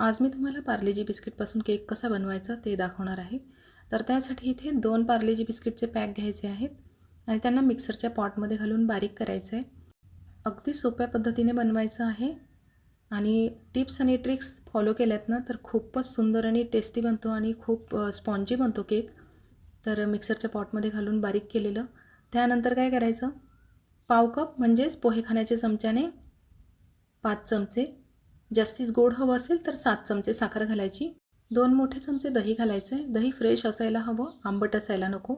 आज मी तुम्हाला पार्लेजी बिस्किटपासून केक कसा बनवायचा ते दाखवणार आहे. तर त्यासाठी इथे दोन पार्लेजी बिस्किटचे पॅक घ्यायचे आहेत आणि त्यांना मिक्सरच्या पॉटमध्ये घालून बारीक करायचं आहे. अगदी सोप्या पद्धतीने बनवायचं आहे आणि टिप्स आणि ट्रिक्स फॉलो केल्यात ना तर खूपच सुंदर आणि टेस्टी बनतो आणि खूप स्पॉन्जी बनतो केक. तर मिक्सरच्या पॉटमध्ये घालून बारीक केलेलं. त्यानंतर काय करायचं? पाव कप म्हणजेच पोहे खाण्याच्या चमच्याने पाच चमचे जास्तीच गोड हवं असेल तर सात चमचे साखर घालायची. दोन मोठे चमचे दही घालायचे. दही फ्रेश असायला हवं. आंबट असायला नको.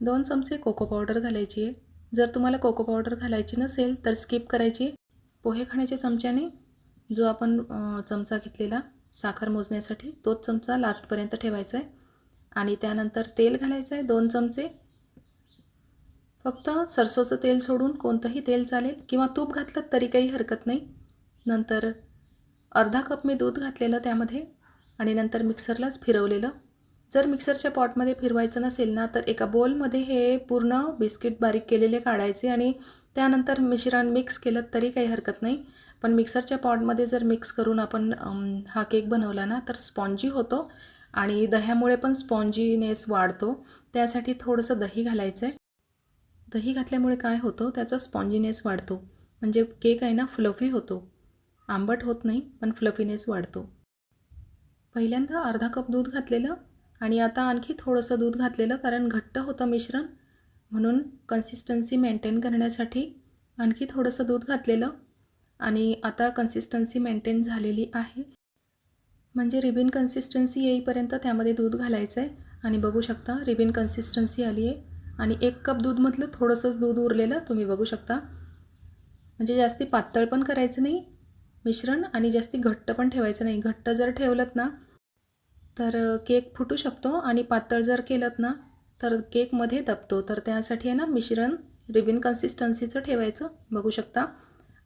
दोन चमचे कोको पावडर घालायची. आहे जर तुम्हाला कोको पावडर घालायची नसेल तर स्किप करायची. पोहे खाण्याच्या चमच्याने जो आपण चमचा घेतलेला साखर मोजण्यासाठी तोच चमचा लास्टपर्यंत ठेवायचा आहे आणि त्यानंतर तेल घालायचं आहे दोन चमचे. फक्त सरसोचं तेल सोडून कोणतंही तेल चालेल किंवा तूप घातलं तरी काही हरकत नाही. नंतर अर्धा कप मी दूध घातलेलं त्यामध्ये आणि नंतर मिक्सरलाच फिरवलेलं. जर मिक्सरच्या पॉटमध्ये फिरवायचं नसेल ना तर एका बोलमध्ये हे पूर्ण बिस्किट बारीक केलेले काढायचे आणि त्यानंतर मिश्रण मिक्स केलं तरी काही हरकत नाही. पण मिक्सरच्या पॉटमध्ये जर मिक्स करून आपण हा केक बनवला ना तर स्पॉन्जी होतो आणि दह्यामुळे पण स्पॉन्जीनेस वाढतो. त्यासाठी थोडंसं दही घालायचं आहे दही घातल्यामुळे काय होतं? त्याचा स्पॉन्जीनेस वाढतो. म्हणजे केक आहे ना फ्लफी होतो. आंबट होत नाही पण फ्लफीनेस वाढतो. पहिल्यांदा अर्धा कप दूध घातलेलं आणि आता आणखी थोडंसं दूध घातलेलं कारण घट्ट होतं मिश्रण. म्हणून कन्सिस्टन्सी मेंटेन करण्यासाठी आणखी थोडंसं दूध घातलेलं आणि आता कन्सिस्टन्सी मेंटेन झालेली आहे. म्हणजे रिबिन कन्सिस्टन्सी येईपर्यंत त्यामध्ये दूध घालायचं आहे आणि बघू शकता रिबिन कन्सिस्टन्सी आली आहे आणि एक कप दूधमधलं थोडंसंच दूध उरलेलं तुम्ही बघू शकता. म्हणजे जास्ती पातळ पण करायचं नाही मिश्रण आणि जास्ती घट्ट पण ठेवायचं नाही. घट्ट जर ठेवलं ना तर केक फुटू शकतो आणि पातळ जर केलं ना तर केकमध्ये दबतो तर त्यासाठी आहे ना मिश्रण रिबिन कन्सिस्टन्सीचं ठेवायचं बघू शकता.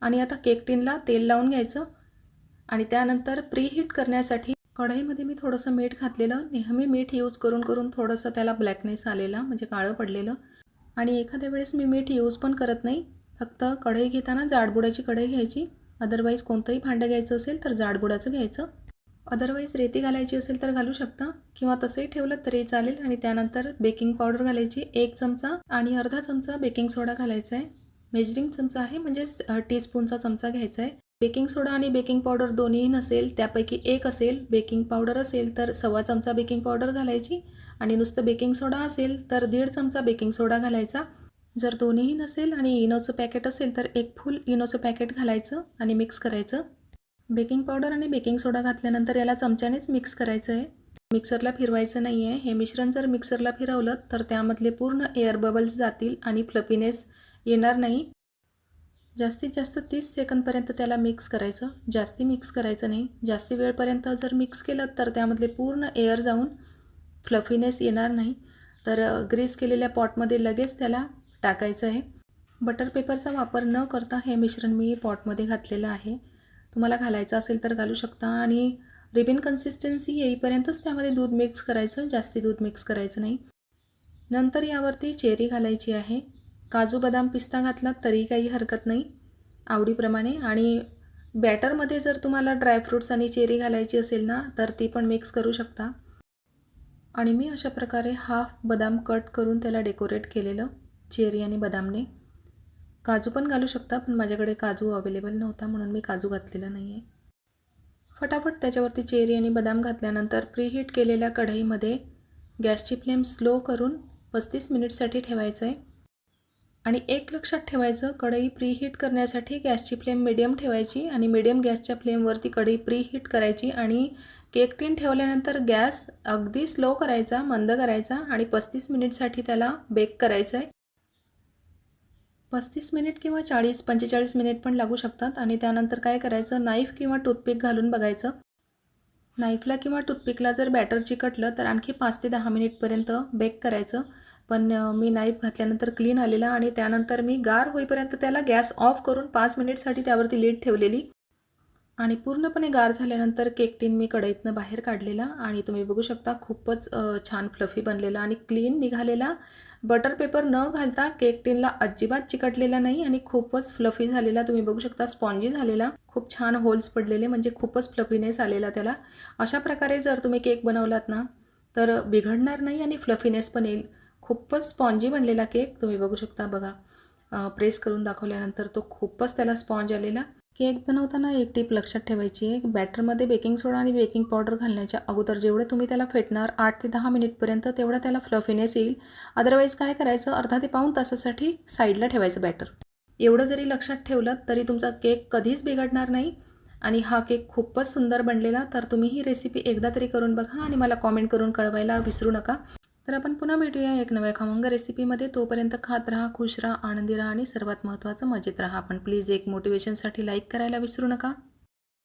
आणि आता केक टिनला तेल लावून घ्यायचं आणि त्यानंतर प्रीहीट करण्यासाठी कढईमध्ये मी थोडंसं मीठ घातलेलं. नेहमी मीठ यूज करून करून थोडंसं त्याला ब्लॅकनेस आलेला म्हणजे काळं पडलेलं. आणि एखाद्या वेळेस मी मीठ यूज पण करत नाही. फक्त कढई घेताना जाडबुडाची कढई घ्यायची. अदरवाईज कोणतंही भांडं घ्यायचं असेल तर जाडबुडाचं घ्यायचं. अदरवाईज रेती घालायची असेल तर घालू शकता. किंवा तसंही ठेवलं तरी चालेल. आणि त्यानंतर बेकिंग पावडर घालायची. एक चमचा आणि अर्धा चमचा बेकिंग सोडा घालायचा आहे. मेजरिंग चमचा आहे. म्हणजेच टीस्पूनचा चमचा घ्यायचा आहे. बेकिंग सोडा आणि बेकिंग पावडर दोन्हीही नसेल त्यापैकी एक असेल बेकिंग पावडर असेल तर सव्वा चमचा बेकिंग पावडर घालायची. आणि नुसतं बेकिंग सोडा असेल तर दीड चमचा बेकिंग सोडा घालायचा. जर दोन्हीही नसेल आणि इनोचं पॅकेट असेल तर एक फुल इनोचं पॅकेट घालायचं आणि मिक्स करायचं. बेकिंग पावडर आणि बेकिंग सोडा घातल्यानंतर याला चमच्यानेच मिक्स करायचं आहे. मिक्सरला फिरवायचं नाही आहे हे मिश्रण जर मिक्सरला फिरवलं तर त्यामधले पूर्ण एअर बबल्स जातील आणि फ्लफीनेस येणार नाही. जास्तीत जास्त तीस सेकंदपर्यंत त्याला मिक्स करायचं. जास्ती मिक्स करायचं नाही. जास्ती वेळपर्यंत जर मिक्स केलं तर त्यामधले पूर्ण एअर जाऊन फ्लफीनेस येणार नाही. तर ग्रीस केलेल्या पॉटमध्ये लगेच त्याला टाकायचं आहे. बटर पेपरचा वापर न करता हे मिश्रण मी पॉटमध्ये घातलेलं आहे. तुम्हाला घालायचं असेल तर घालू शकता आणि रिबिन कन्सिस्टन्सी येईपर्यंतच त्यामध्ये दूध मिक्स करायचं. जास्ती दूध मिक्स करायचं नाही. नंतर यावरती चेरी घालायची आहे. काजू बदाम पिस्ता घातला तरी काही हरकत नाही. आवडीप्रमाणे आणि बॅटरमध्ये जर तुम्हाला ड्रायफ्रूट्स आणि चेरी घालायची असेल ना तर ती पण मिक्स करू शकता. आणि मी अशा प्रकारे हाफ बदाम कट करून त्याला डेकोरेट केलेलं. चेरी आणि बदामने काजू पण घालू शकता पण माझ्याकडे काजू अवेलेबल नव्हता म्हणून मी काजू घातलेला नाही आहे फटाफट त्याच्यावरती चेरी आणि बदाम घातल्यानंतर प्रीहीट केलेल्या कढईमध्ये गॅसची फ्लेम स्लो करून पस्तीस मिनिटसाठी ठेवायचं आहे आणि एक लक्षात ठेवायचं कढई प्रीहीट करण्यासाठी गॅसची फ्लेम मिडियम ठेवायची आणि मिडियम गॅसच्या फ्लेमवरती कढई प्रीहीट करायची आणि केक टीन ठेवल्यानंतर गॅस अगदी स्लो करायचा मंद करायचा आणि पस्तीस मिनिटसाठी त्याला बेक करायचं आहे पस्तीस मिनिट किंवा चाळीस पंचेचाळीस मिनिट पण लागू शकतात आणि त्यानंतर काय करायचं? नाईफ किंवा टूथपिक घालून बघायचं. नाईफला किंवा टूथपिकला जर बॅटर चिकटलं तर आणखी पाच ते दहा मिनिटपर्यंत बेक करायचं. पण मी नाईफ घातल्यानंतर क्लीन आलेला आणि त्यानंतर मी गार होईपर्यंत त्याला गॅस ऑफ करून पाच मिनिटसाठी त्यावरती लीड ठेवलेली. आणि पूर्णपणे गार झाल्यानंतर केक टीन मी कढईतनं बाहेर काढलेला आणि तुम्ही बघू शकता खूपच छान फ्लफी बनलेला आणि क्लीन निघालेला. बटर पेपर न घालता केक टीनला अजिबात चिकटलेला नाही आणि खूपच फ्लफी झालेला. तुम्ही बघू शकता स्पॉन्जी झालेला. खूप छान होल्स पडलेले म्हणजे खूपच फ्लफीनेस आलेला त्याला. अशा प्रकारे जर तुम्ही केक बनवलात ना तर बिघडणार नाही आणि फ्लफीनेस पण येईल. खूपच स्पॉन्जी बनलेला केक तुम्ही बघू शकता बघा. प्रेस करून दाखवल्यानंतर तो खूपच त्याला स्पॉन्ज आलेला. केक बनवताना एक टीप लक्षात ठेवायची आहे बॅटरमध्ये बेकिंग सोडा आणि बेकिंग पावडर घालण्याच्या अगोदर जेवढं तुम्ही त्याला फेटणार आठ ते दहा मिनिटपर्यंत तेवढा त्याला फ्लफीनेस येईल. अदरवाईज काय करायचं? अर्धा ते पाऊण तासासाठी साईडला ठेवायचं बॅटर. एवढं जरी लक्षात ठेवलं तरी तुमचा केक कधीच बिघडणार नाही आणि हा केक खूपच सुंदर बनलेला तर तुम्ही ही रेसिपी एकदा तरी करून बघा आणि मला कॉमेंट करून कळवायला विसरू नका. तर आपण पुन्हा भेटूया एक नव्या खमंग रेसिपीमध्ये तोपर्यंत खात राहा खुश राहा आनंदी राहा आणि सर्वात महत्त्वाचं मजेत राहा. आपण प्लीज एक मोटिवेशनसाठी लाईक करायला विसरू नका.